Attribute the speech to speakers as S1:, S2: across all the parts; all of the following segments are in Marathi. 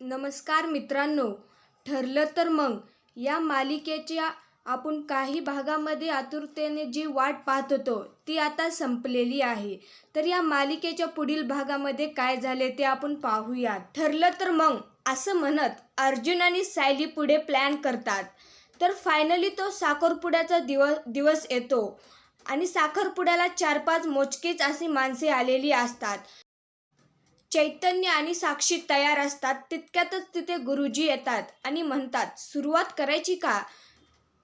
S1: नमस्कार मित्रांनो ठरलं तर मग. या मालिकेच्या आपण काही भागामध्ये आतुरतेने जी वाट पाहत होतो ती आता संपलेली आहे. तर या मालिकेच्या पुढील भागामध्ये काय झाले ते आपण पाहूया. ठरलं तर मग असं म्हणत अर्जुन आणि सायली पुढे प्लॅन करतात. तर फायनली तो साखरपुड्याचा दिवस दिवस येतो. आणि साखरपुड्याला चार पाच मोजकेच अशी माणसे आलेली असतात. चैतन्य आणि साक्षी तयार असतात तितक्यातच तिथे गुरुजी येतात आणि म्हणतात सुरुवात करायची का?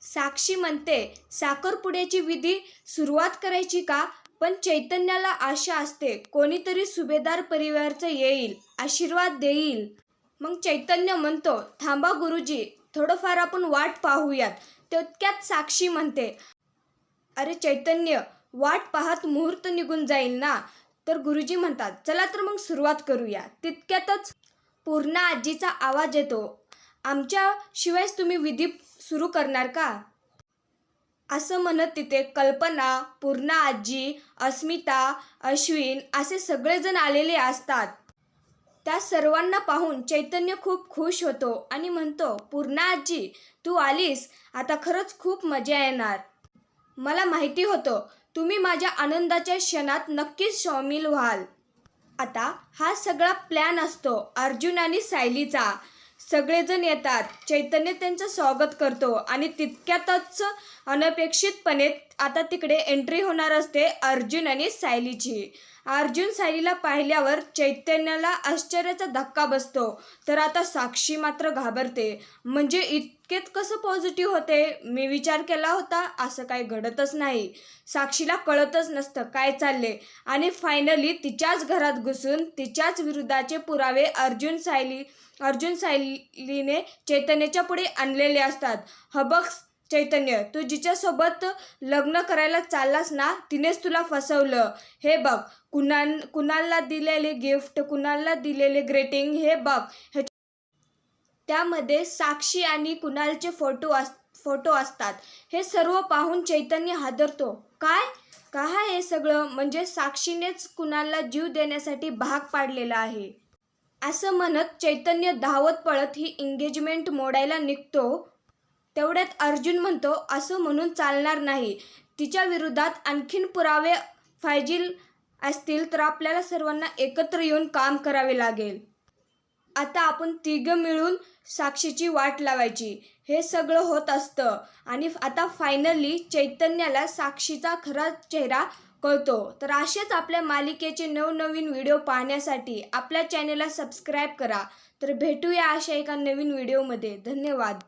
S1: साक्षी म्हणते साखरपुड्याची विधी सुरुवात करायची का? पण चैतन्याला आशा असते कोणीतरी सुभेदार परिवारचं येईल आशीर्वाद देईल. मग चैतन्य म्हणतो थांबा गुरुजी थोडंफार आपण वाट पाहूयात. तितक्यात साक्षी म्हणते अरे चैतन्य वाट पाहत मुहूर्त निघून जाईल ना? तर गुरुजी म्हणतात चला तर मग सुरुवात करूया. तितक्यातच पूर्णा आजीचा आवाज येतो आमच्या शिवायच तुम्ही विधी सुरू करणार का? असं म्हणत तिथे कल्पना पूर्णा आजी अस्मिता अश्विन असे सगळेजण आलेले असतात. त्या सर्वांना पाहून चैतन्य खूप खुश होतो आणि म्हणतो पूर्णा आजी तू आलीस? आता खरंच खूप मजा येणार. मला माहिती होतं तुम्ही माझ्या आनंदाच्या क्षणात नक्कीच सामील व्हाल. आता हा सगळा प्लॅन असतो अर्जुन आणि सायलीचा. सगळेजण येतात. चैतन्य त्यांचं स्वागत करतो आणि तितक्यातच अनपेक्षितपणे आता तिकडे एंट्री होणार असते अर्जुन आणि सायलीची. अर्जुन सायलीला पाहिल्यावर चैतन्याला आश्चर्याचा धक्का बसतो. तर आता साक्षी मात्र घाबरते. म्हणजे इतकेच कसं पॉझिटिव्ह होते? मी विचार केला होता. असं काही घडतच नाही. साक्षीला कळतच नसतं काय चालले आणि फायनली तिच्याच घरात घुसून तिच्याच विरुद्धाचे पुरावे अर्जुन सायली अर्जुन सायलीने चैतन्याच्या पुढे आणलेले असतात. हबक्स चैतन्य तू जिच्यासोबत लग्न करायला चाललास ना तिनेच तुला फसवलं. हे बघ कुणाल कुणाला दिलेले गिफ्ट कुणाला दिलेले ग्रेटिंग हे बघ. त्यामध्ये साक्षी आणि कुणालचे फोटो अस फोटो असतात. हे सर्व पाहून चैतन्य हादरतो. काय? काय हे सगळं? म्हणजे साक्षीनेच कुणाला जीव देण्यासाठी भाग पाडलेला आहे. असं म्हणत चैतन्य धावत पळत ही एंगेजमेंट मोडायला निघतो. तेवढ्यात अर्जुन म्हणतो असं म्हणून चालणार नाही. तिच्या विरोधात आणखीन पुरावे फायजील असतील तर आपल्याला सर्वांना एकत्र येऊन काम करावे लागेल. आता आपण तिघं मिळून साक्षीची वाट लावायची. हे सगळं होत असतं आणि आता फायनली चैतन्याला साक्षीचा खरा चेहरा कळतो. तर असेच आपल्या मालिकेचे नवनवीन व्हिडिओ पाहण्यासाठी आपल्या चॅनेलला सबस्क्राईब करा. तर भेटूया अशा एका नवीन व्हिडिओमध्ये. धन्यवाद.